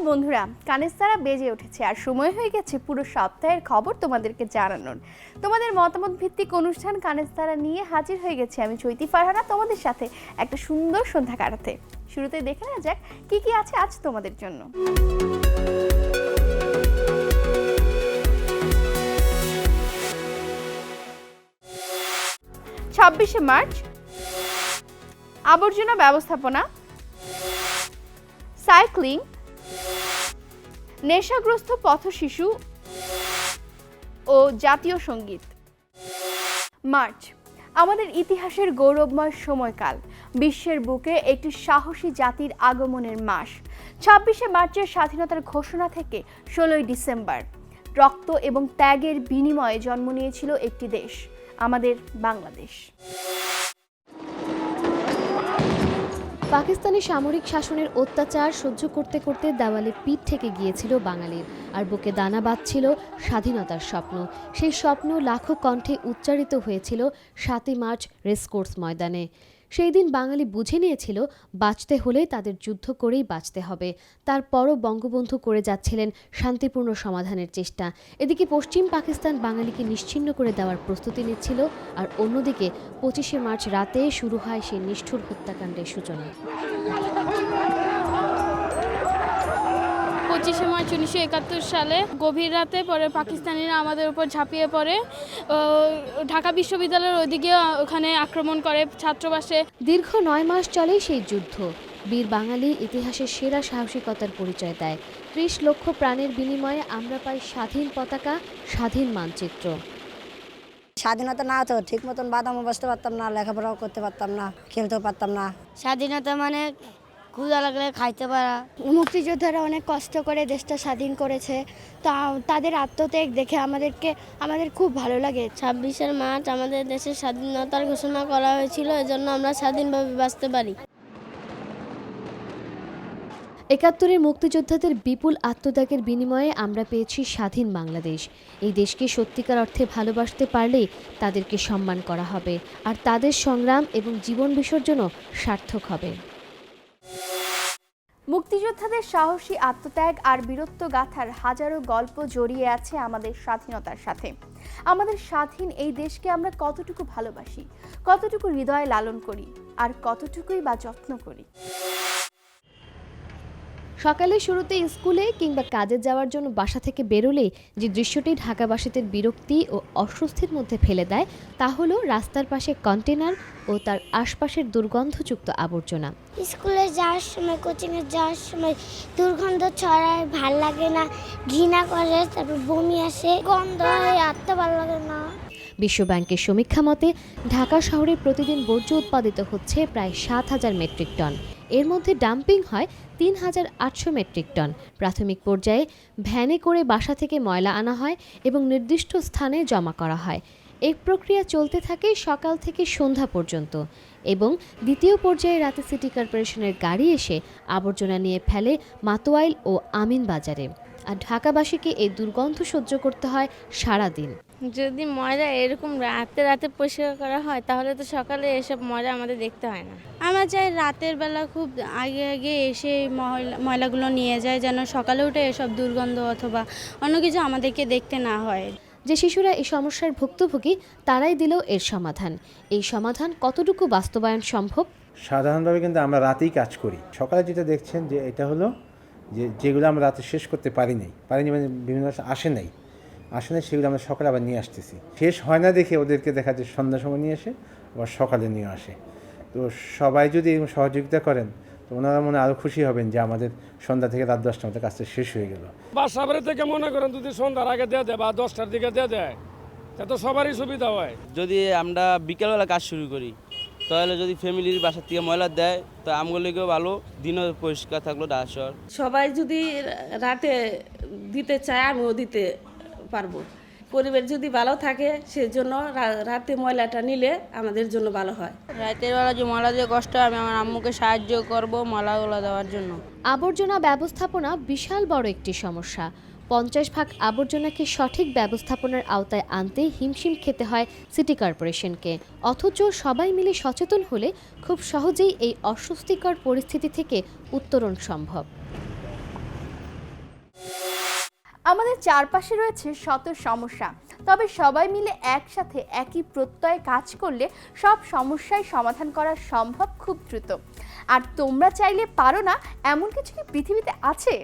সন্ধ্যা বন্ধুরা কানের তারা বেজে উঠেছে আর সময় হয়ে গেছে পুরো সপ্তাহের খবর তোমাদেরকে জানানোর। তোমাদের মতামত ভিত্তিক অনুষ্ঠান কানের তারা নিয়ে হাজির হয়ে গেছে আমি চৈতি ফারহানা তোমাদের সাথে একটা সুন্দর সন্ধ্যা কাটাতে। শুরুতে দেখে নেওয়া যাক কি কি আছে আজ তোমাদের জন্য। ছাব্বিশে মার্চ, আবর্জনা ব্যবস্থাপনা, সাইক্লিং নেশাগ্রস্ত পথশিশু ও জাতীয় সংগীত। মার্চ, আমাদের ইতিহাসের গৌরবময় সময়কাল। বিশ্বের বুকে একটি সাহসী জাতির আগমনের মাস। ছাব্বিশে মার্চের স্বাধীনতার ঘোষণা থেকে ষোলোই ডিসেম্বর। রক্ত এবং ত্যাগের বিনিময়ে জন্ম নিয়েছিল একটি দেশ, আমাদের বাংলাদেশ। পাকিস্তানি সামরিক শাসনের অত্যাচার সহ্য করতে করতে দেওয়ালে পিঠ থেকে গিয়েছিল বাঙালির আর বুকে দানা বাঁধছিল স্বাধীনতার স্বপ্ন। সেই স্বপ্ন লাখো কণ্ঠে উচ্চারিত হয়েছিল সাতই মার্চ রেসকোর্স ময়দানে। সেই দিন বাঙালি বুঝে নিয়েছিল, বাঁচতে হলে তাদের যুদ্ধ করেই বাঁচতে হবে। তারপরও বঙ্গবন্ধু করে যাচ্ছিলেন শান্তিপূর্ণ সমাধানের চেষ্টা। এদিকে পশ্চিম পাকিস্তান বাঙালিকে নিশ্চিন্ন করে দেওয়ার প্রস্তুতি নিচ্ছিল, আর অন্যদিকে পঁচিশে মার্চ রাতে শুরু হয় সেই নিষ্ঠুর হত্যাকাণ্ডের সূচনা। পঁচিশে মার্চ উনিশশো একাত্তর সালে গভীর রাতে পরে পাকিস্তানিরা আমাদের উপর ঝাঁপিয়ে পড়ে। ও, ঢাকা বিশ্ববিদ্যালয়ের ওইদিকে ওখানে আক্রমণ করে ছাত্রবাসে। দীর্ঘ নয় মাস চলে সেই যুদ্ধ। বীর বাঙালি ইতিহাসের সেরা সাহসিকতার পরিচয় দেয়। ত্রিশ লক্ষ প্রাণের বিনিময়ে আমরা পাই স্বাধীন পতাকা স্বাধীন মানচিত্র। স্বাধীনতা না হতো ঠিক মতন বাদামও বসতে পারতাম না লেখাপড়াও করতে পারতাম না খেলতেও পারতাম না। স্বাধীনতা মানে ক্ষুধা লাগলে খাইতে পারা। মুক্তিযোদ্ধারা অনেক কষ্ট করে দেশটা স্বাধীন করেছে। তা তাদের আত্মত্যাগ দেখে আমাদেরকে আমাদের খুব ভালো লাগে। ছাব্বিশের মার্চ আমাদের দেশের স্বাধীনতার ঘোষণা করা হয়েছিল এজন্য আমরা স্বাধীনভাবে বাঁচতে পারি। একাত্তরের মুক্তিযোদ্ধাদের বিপুল আত্মত্যাগের বিনিময়ে আমরা পেয়েছি স্বাধীন বাংলাদেশ। এই দেশকে সত্যিকার অর্থে ভালোবাসতে পারলেই তাদেরকে সম্মান করা হবে আর তাদের সংগ্রাম এবং জীবন বিসর্জনও সার্থক হবে। মুক্তিযোদ্ধাদের সাহসী আত্মত্যাগ আর বীরত্ব গাথার হাজারো গল্প জড়িয়ে আছে আমাদের স্বাধীনতার সাথে। আমাদের স্বাধীন এই দেশকে আমরা কতটুকু ভালোবাসি, কতটুকু হৃদয়ে লালন করি, আর কতটুকুই বা যত্ন করি? সকালে শুরুতে স্কুলে কিংবা কাজে যাওয়ার জন্য বাসা থেকে বেরোলেই যে দৃশ্যটি ঢাকাবাসীদের বিরক্তি ও অস্বস্তির মধ্যে ফেলে দেয় তা হলো রাস্তার পাশে কন্টেনার ও তার আশপাশের দুর্গন্ধযুক্ত আবর্জনা। স্কুলে যাওয়ার সময় কোচিংয়ে যাওয়ার সময় দুর্গন্ধ ছড়ায় ভালো লাগে না ঘৃণা করে তারপর বমি আসে গন্ধ হয় আত্মা ভালো লাগে না। বিশ্বব্যাংকের সমীক্ষা মতে ঢাকা শহরে প্রতিদিন বর্জ্য উৎপাদিত হচ্ছে প্রায় সাত হাজার মেট্রিক টন। এর মধ্যে ডাম্পিং হয় তিন হাজার আটশো মেট্রিক টন। প্রাথমিক পর্যায়ে ভ্যানে করে বাসা থেকে ময়লা আনা হয় এবং নির্দিষ্ট স্থানে জমা করা হয়। এই প্রক্রিয়া চলতে থাকে সকাল থেকে সন্ধ্যা পর্যন্ত এবং দ্বিতীয় পর্যায়ে রাতে সিটি কর্পোরেশনের গাড়ি এসে আবর্জনা নিয়ে ফেলে মাতোয়াইল ও আমিন বাজারে। আর ঢাকাবাসীকে এই দুর্গন্ধ সহ্য করতে হয় সারাদিন। যদি ময়লা এরকম রাতে রাতে পরিষ্কার করা হয় তাহলে তো সকালে এসব ময়লা আমাদের দেখতে হয় না। আমরা চাই রাতের বেলা খুব আগে আগে এসে ময়লা ময়লাগুলো নিয়ে যায় যেন সকালে উঠে এসব দুর্গন্ধ অথবা অন্য কিছু আমাদেরকে দেখতে না হয়। যে শিশুরা এই সমস্যার ভুক্তভোগী তারাই দিল এর সমাধান। এই সমাধান কতটুকু বাস্তবায়ন সম্ভব? সাধারণভাবে কিন্তু আমরা রাতেই কাজ করি। সকালে যেটা দেখছেন যে এটা হলো যে যেগুলো আমরা রাতে শেষ করতে পারিনি পারিনি মানে বিভিন্ন আসে নাই। আসে নাই সেগুলো আমরা সকালে আবার নিয়ে আসতেছি। শেষ হয় না দেখে ওদেরকে দেখা যায় সন্ধ্যার সময় নিয়ে আসে আবার সকালে নিয়ে আসে। তো সবাই যদি এরকম সহযোগিতা করেন তো ওনারা মনে আরও খুশি হবেন যে আমাদের সন্ধ্যা থেকে রাত দশটার মধ্যে কাজটা শেষ হয়ে গেল। বাসা বাড়ি থেকে মনে করেন যদি সন্ধ্যার আগে দিয়ে দেয় বা দশটার দিকে দিয়ে দেয় তা তো সবারই সুবিধা হয়। যদি আমরা বিকেলবেলা কাজ শুরু করি তাহলে যদি ফ্যামিলির বাসা থেকে ময়লা দেয় তো আমগুলিকেও ভালো দিনও পরিষ্কার থাকল ডাসর। সবাই যদি রাতে দিতে চায় আমিও দিতে পারব। পরিবেশ যদি ভালো থাকে সেজন্য রা- রাতে ময়লাটা নিলে আমাদের জন্য ভালো হয়। রাতের বেলা যে ময়লা দিয়ে কষ্ট হয়, আমি আমার আম্মুকে সাহায্য করব ময়লাগুলো দেওয়ার জন্য। আবর্জনা ব্যবস্থাপনা বিশাল বড় একটি সমস্যা। পঞ্চাশ ভাগ আবর্জনাকে সঠিক ব্যবস্থাপনার আওতায় আনতে হিমশিম খেতে হয় সিটি কর্পোরেশনকে। অথচ সবাই মিলে সচেতন হলে খুব সহজেই এই অস্বস্তিকর পরিস্থিতি থেকে উত্তরণ সম্ভব। আমাদের চারপাশে রয়েছে শত সমস্যা। তবে সবাই মিলে একসাথে একই প্রত্যয়ে কাজ করলে সব সমস্যাই সমাধান করা সম্ভব খুব দ্রুত। আর তোমরা চাইলে পারো না, এমন কিছু কি পৃথিবীতে আছে?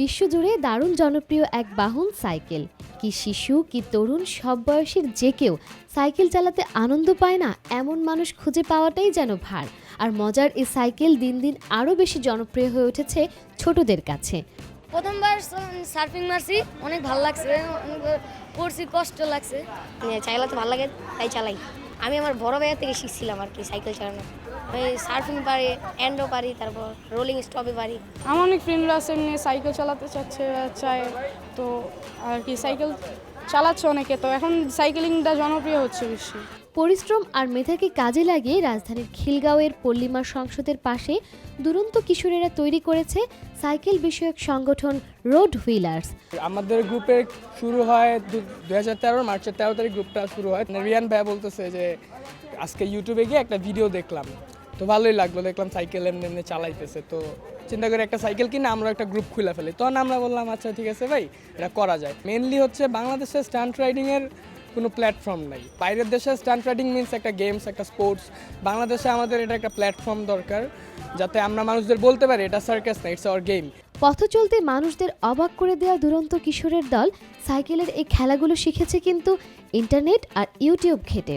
বিশ্বজুড়ে দারুণ জনপ্রিয় এক বাহন সাইকেল। কি শিশু কি তরুণ সব বয়সের যে কেউ সাইকেল চালাতে আনন্দ পায় না এমন মানুষ খুঁজে পাওয়াটাই যেন ভার। আর মজার এই সাইকেল দিন দিন আরও বেশি জনপ্রিয় হয়ে উঠেছে ছোটদের কাছে। প্রথমবার সার্ফিং মারছি অনেক ভালো লাগছে পড়ছি কষ্ট লাগছে। চালাতে ভালো লাগে তাই চালাই। আমি আমার বড় ভাইয়ের থেকে শিখছিলাম আর কি সাইকেল চালানো। সার্ফিং পারি অ্যান্ডও পারি তারপর রোলিং স্টপে পারি। আমার অনেক ফ্রেন্ডরা আছে এমনি সাইকেল চালাতে চাচ্ছে চায় তো আর কি সাইকেল চালাচ্ছে অনেকে তো এখন সাইকেলিংটা জনপ্রিয় হচ্ছে বেশি। পরিশ্রম আর মেধাকে কাজে লাগিয়ে রাজধানীর খিলগাঁওয়ের পল্লিমা সংসদের পাশে দুরন্ত কিশোরেরা তৈরি করেছে সাইকেল বিষয়ক সংগঠন রোড হুইলার্স। আমাদের গ্রুপে শুরু হয় দু হাজার তেরো মার্চের তেরো তারিখ গ্রুপটা শুরু হয়। রিয়ান ভাইয়া বলতেছে যে আজকে ইউটিউবে গিয়ে একটা ভিডিও দেখলাম। তো ভালোই লাগল, দেখলাম সাইকেল এমনি এমনি চালাইতেছে। তো চিন্তা করে একটা সাইকেল কিনে আমরা একটা গ্রুপ খুলে ফেলি। তখন আমরা বললাম আচ্ছা ঠিক আছে ভাই, এটা করা যায়। মেনলি হচ্ছে বাংলাদেশের স্টান্ট রাইডিংয়ের কোনো প্ল্যাটফর্ম নাই। বাইরের দেশে স্টান্ট রাইডিং মিনস একটা গেমস একটা স্পোর্টস বাংলাদেশে আমাদের এটা একটা প্ল্যাটফর্ম দরকার, যাতে আমরা মানুষদের বলতে পারি, এটা সার্কাস না ইটস আওয়ার গেম পথ চলতে মানুষদের অবাক করে দেওয়া দুরন্ত কিশোরের দল সাইকেলের এই খেলাগুলো শিখেছে কিন্তু ইন্টারনেট আর ইউটিউব ঘেটে।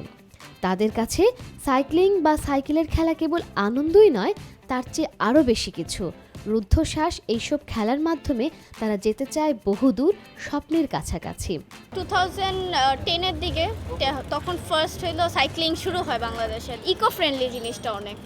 তাদের কাছে সাইক্লিং বা সাইকেলের খেলা কেবল আনন্দই নয়, তার চেয়ে আরও বেশি কিছু। রুদ্ধশ্বাস এইসব খেলার মাধ্যমে তারা যেতে চায় বহুদূর, স্বপ্নের কাছাকাছি। টু থাউজেন্ড টেনের দিকে তখন ফার্স্ট হইল সাইক্লিং শুরু হয় বাংলাদেশের। ইকো ফ্রেন্ডলি জিনিসটা অনেক।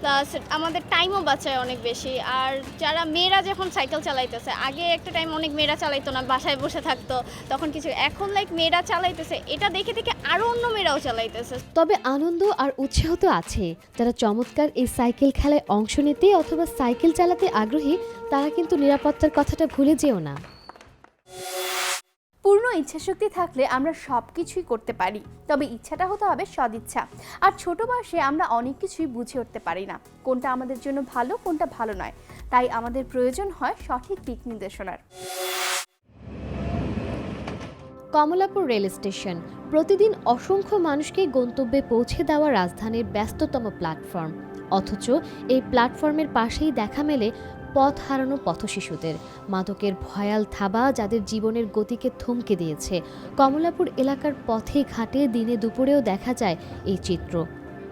প্লাস আমাদের টাইমও বাঁচায় অনেক বেশি। আর যারা মেয়েরা যখন সাইকেল চালাইতেছে, আগে একটা টাইম অনেক মেয়েরা চালাইতো না, বাসায় বসে থাকতো, তখন কিছু এখন লাইক মেয়েরা চালাইতেছে, এটা দেখে দেখে আরও অন্য মেয়েরাও চালাইতেছে। তবে আনন্দ আর উৎসাহ তো আছে। যারা চমৎকার এই সাইকেল খেলায় অংশ নিতে অথবা সাইকেল চালাতে আগ্রহী, তারা কিন্তু নিরাপত্তার কথাটা ভুলে যেও না। ইচ্ছাশক্তি থাকলে আমরা সব কিছুই করতে পারি। তবে ইচ্ছাটা হতে হবে সদিচ্ছা। আর ছোট বয়সে আমরা অনেক কিছুই বুঝে উঠতে পারি না। কোনটা আমাদের জন্য ভালো, কোনটা ভালো নয়। তাই আমাদের প্রয়োজন হয় সঠিক দিক নির্দেশনার। Kamalapur rail station. প্রতিদিন অসংখ্য মানুষকে গন্তব্যে পৌঁছে দেওয়া রাজধানীর ব্যস্ততম প্ল্যাটফর্ম। অথচ এই প্ল্যাটফর্মের পাশেই দেখা মেলে পথ হারানো পথশিশুদের। মাদকের ভয়াল থাবা যাদের জীবনের গতিকে থমকে দিয়েছে। কমলাপুর এলাকার পথে ঘাটে দিনে দুপুরেও দেখা যায় এই চিত্র।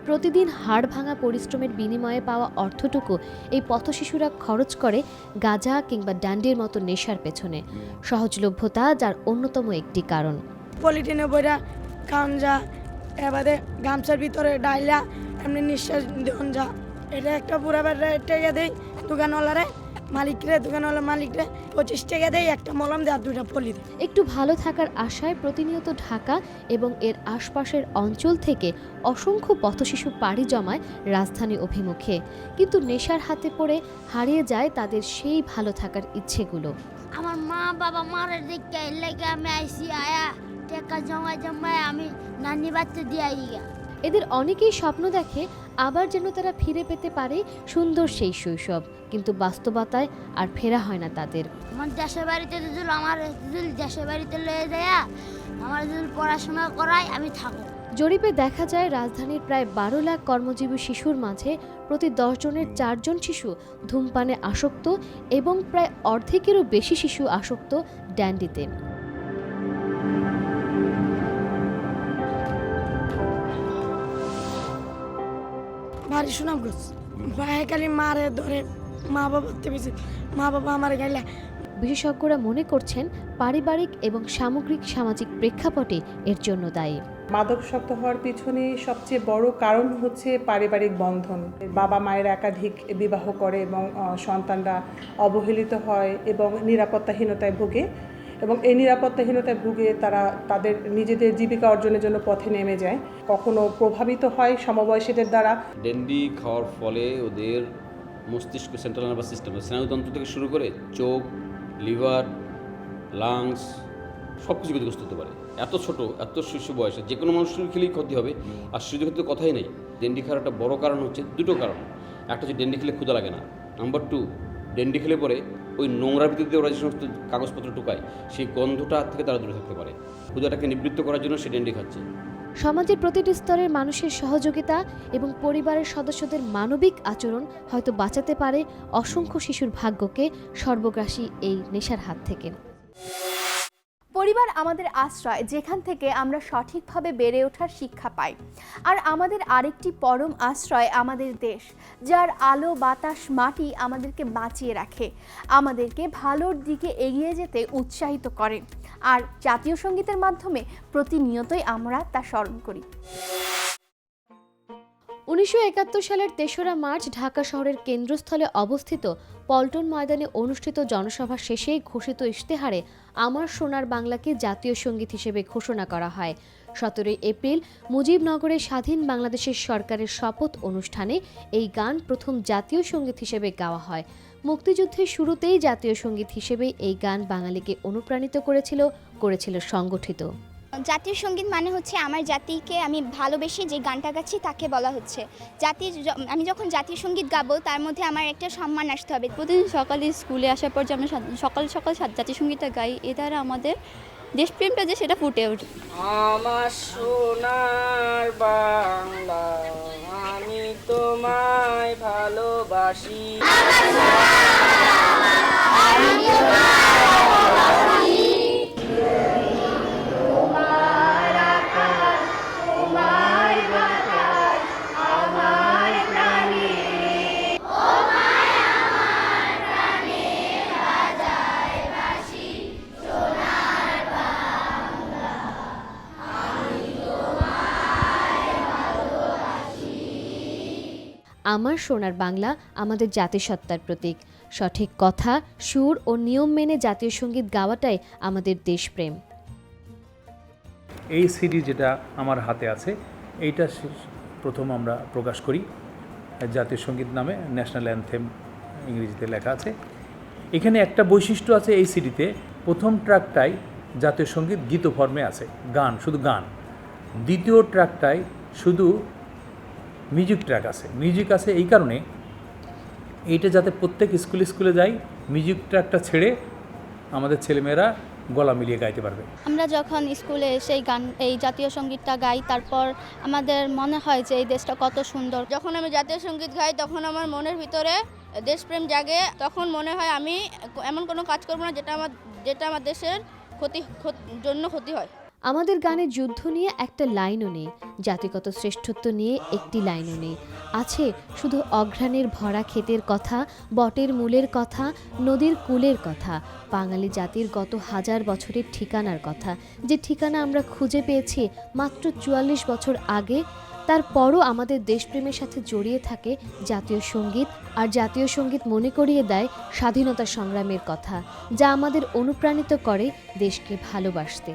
প্রতিদিন হাড় ভাঙা পরিশ্রমের বিনিময়ে পাওয়া অর্থটুকু এই পথশিশুরা খরচ করে গাঁজা কিংবা ডান্ডির মতো নেশার পেছনে। সহজলভ্যতা যার অন্যতম একটি কারণ। পলিটিনে বইরা গাঞ্জা এবারে গামছার ভিতরে ডাইলা, এমনি নিঃশ্বাস যা এটা একটা পুরা বেড়া টাকা দেয় দোকানওয়ালারে মালিকরে দোকানওয়ালা মালিকরে পঁচিশ টাকা দেয় একটা মলম দেয় আর দুইটা পলি দেয়। একটু ভালো থাকার আশায় প্রতিনিয়ত ঢাকা এবং এর আশপাশের অঞ্চল থেকে অসংখ্য পথশিশু পাড়ি জমায় রাজধানী অভিমুখে। কিন্তু নেশার হাতে পড়ে হারিয়ে যায় তাদের সেই ভালো থাকার ইচ্ছেগুলো। আমার মা বাবা মারা দেখে এর লাগে আমি আইসি আয়া টাকা জমায় জমায় আমি নানি বাচ্চা দিয়ে আইগা। এদের অনেকেই স্বপ্ন দেখে আবার যেন তারা ফিরে পেতে পারে সুন্দর সেই শৈশব। কিন্তু বাস্তবতায় আর ফেরা হয় না তাদের। আমার দেশের বাড়িতে যদি আমার যদি দেশের বাড়িতে লয়ে যায় আমার যদি পড়াশোনা করায় আমি থাকব। জরিপে দেখা যায় রাজধানীর প্রায় বারো লাখ কর্মজীবী শিশুর মাঝে প্রতি দশ জনের চারজন শিশু ধূমপানে আসক্ত এবং প্রায় অর্ধেকেরও বেশি শিশু আসক্ত ড্যান্ডিতে। ভারী সুনাম করছে ভাই খালি মারে ধরে মা বাবার থেকে মা বাবা আমার গাইলে। বিশেষজ্ঞরা মনে করছেন পারিবারিক এবং সামগ্রিক সামাজিক প্রেক্ষাপটে এর জন্য দায়ী। মাদকাসক্ত হওয়ার পিছনে সবচেয়ে বড় কারণ হচ্ছে পারিবারিক বন্ধন। বাবা মায়ের একাধিক বিবাহ করে এবং সন্তানরা অবহেলিত হয় এবং নিরাপত্তাহীনতায় ভোগে। এবং এই নিরাপত্তাহীনতায় ভুগে তারা তাদের নিজেদের জীবিকা অর্জনের জন্য পথে নেমে যায়। কখনো প্রভাবিত হয় সমবয়সীদের দ্বারা। ডেন্ডি খাওয়ার ফলে ওদের মস্তিষ্ক সেন্ট্রাল নার্ভাস সিস্টেম স্নায়ুতন্ত্র থেকে শুরু করে চোখ, লিভার লাংস সব কিছু ক্ষতিগ্রস্ত হতে পারে। এত ছোট, এত শিশু বয়সে যে কোনো মানুষের খেলেই ক্ষতি হবে। আর শিশুদের ক্ষেত্রে কথাই নেই। ডেন্ডি খাওয়ার একটা বড় কারণ হচ্ছে দুটো কারণ। একটা হচ্ছে ডেন্ডি খেলে ক্ষুদা লাগে না। নাম্বার টু ডেন্ডি খেলে পরে ওই নোংরা ভিত্তিতে ওরা যে সমস্ত কাগজপত্র টুকায় সেই গন্ধটা থেকে তারা দূরে থাকতে পারে। ক্ষুদাটাকে নিবৃত্ত করার জন্য সে ডেন্ডি খাচ্ছে। সমাজের প্রতিটি স্তরের মানুষের সহযোগিতা এবং পরিবারের সদস্যদের মানবিক আচরণ হয়তো বাঁচাতে পারে অসংখ্য শিশুর ভাগ্যকে সর্বগ্রাসী এই নেশার হাত থেকে। পরিবার আমাদের আশ্রয়, যেখান থেকে আমরা সঠিকভাবে বেড়ে ওঠার শিক্ষা পাই। আর আমাদের আরেকটি পরম আশ্রয় আমাদের দেশ, যার আলো, বাতাস, মাটি আমাদেরকে বাঁচিয়ে রাখে, আমাদেরকে ভালোর দিকে এগিয়ে যেতে উৎসাহিত করে। আর জাতীয় সঙ্গীতের মাধ্যমে প্রতিনিয়তই আমরা তা স্মরণ করি। উনিশশো একাত্তর সালের তেসরা মার্চ ঢাকা শহরের কেন্দ্রস্থলে অবস্থিত পল্টন ময়দানে অনুষ্ঠিত জনসভা শেষে ঘোষিত ইশতেহারে আমার সোনার বাংলাকে জাতীয় সংগীত হিসেবে ঘোষণা করা হয়। সতেরোই এপ্রিল মুজিবনগরে স্বাধীন বাংলাদেশের সরকারের শপথ অনুষ্ঠানে এই গান প্রথম জাতীয় সংগীত হিসেবে গাওয়া হয়। মুক্তিযুদ্ধের শুরুতেই জাতীয় সংগীত হিসেবে এই গান বাঙালিকে অনুপ্রাণিত করেছিল করেছিল সংগঠিত। জাতীয় সংগীত মানে হচ্ছে আমার জাতিকে আমি ভালোবেসে যে গানটা গাচ্ছি তাকে বলা হচ্ছে। জাতি আমি যখন জাতীয় সংগীত গাবো তার মধ্যে আমার একটা সম্মান আসতে হবে। প্রতিদিন সকালে স্কুলে আসার পর যে আমরা সকাল সকাল জাতীয় সঙ্গীতটা গাই এ দ্বারা আমাদের দেশপ্রেমটা যে সেটা ফুটে ওঠে। আমার সোনার বাংলা আমি তোমায় ভালোবাসি। আমার সোনার বাংলা আমাদের জাতিসত্তার প্রতীক। সঠিক কথা, সুর ও নিয়ম মেনে জাতীয় সংগীত গাওয়াটাই আমাদের দেশপ্রেম। এই সিডি যেটা আমার হাতে আছে, এইটা প্রথম আমরা প্রকাশ করি। জাতীয় সংগীত নামে ন্যাশনাল অ্যানথেম ইংরেজিতে লেখা আছে। এখানে একটা বৈশিষ্ট্য আছে এই সিডিতে, প্রথম ট্র্যাকটাই জাতীয় সংগীত গীত ফর্মে আছে, গান, শুধু গান। দ্বিতীয় ট্র্যাকটাই শুধু মিউজিক ট্র্যাক আছে। মিউজিক আছে এই কারণে এইটা যাতে প্রত্যেক স্কুলে স্কুলে যায়, মিউজিক ট্র্যাকটা ছেড়ে আমাদের ছেলেমেয়েরা গলা মিলিয়ে গাইতে পারবে। আমরা যখন স্কুলে এসে এই গান, এই জাতীয় সঙ্গীতটা গাই, তারপর আমাদের মনে হয় যে এই দেশটা কত সুন্দর। যখন আমি জাতীয় সংগীত গাই, তখন আমার মনের ভিতরে দেশপ্রেম জাগে। তখন মনে হয় আমি এমন কোনো কাজ করব না যেটা আমার যেটা আমার দেশের ক্ষত- জন্য ক্ষতি হয়। আমাদের গানে যুদ্ধ নিয়ে একটা লাইনও নেই, জাতিগত শ্রেষ্ঠত্ব নিয়ে একটি লাইনও নেই। আছে শুধু অঘ্রাণের ভরা ক্ষেতের কথা, বটের মূলের কথা, নদীর কুলের কথা, বাঙালি জাতির গত হাজার বছরের ঠিকানার কথা। যে ঠিকানা আমরা খুঁজে পেয়েছি মাত্র চুয়াল্লিশ বছর আগে তারপরও আমাদের দেশপ্রেমের সাথে জড়িয়ে থাকে জাতীয় সংগীত, আর জাতীয় সংগীত মনে করিয়ে দেয় স্বাধীনতা সংগ্রামের কথা, যা আমাদের অনুপ্রাণিত করে দেশকে ভালোবাসতে।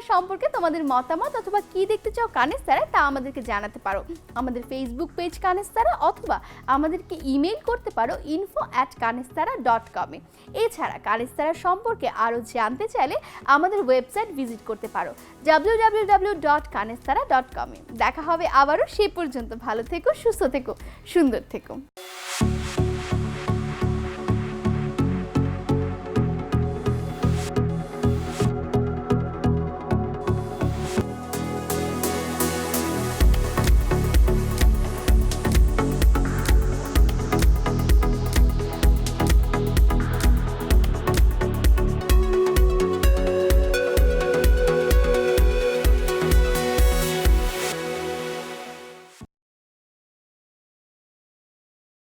কানেস্তারা সম্পর্কে তোমাদের মতামত অথবা কি দেখতে চাও কানেস্তারা তা আমাদেরকে জানাতে পারো। আমাদের ফেসবুক পেজ কানেস্তারা অথবা আমাদেরকে ইমেল করতে পারো ইনফো অ্যাট কানেস্তারা ডট কমে এছাড়া কানেস্তারা সম্পর্কে আরও জানতে চাইলে আমাদের ওয়েবসাইট ভিজিট করতে পারো W W W dot Kanestara dot কমে দেখা হবে আবারও, সে পর্যন্ত ভালো থেকো, সুস্থ থেকো, সুন্দর থেকো।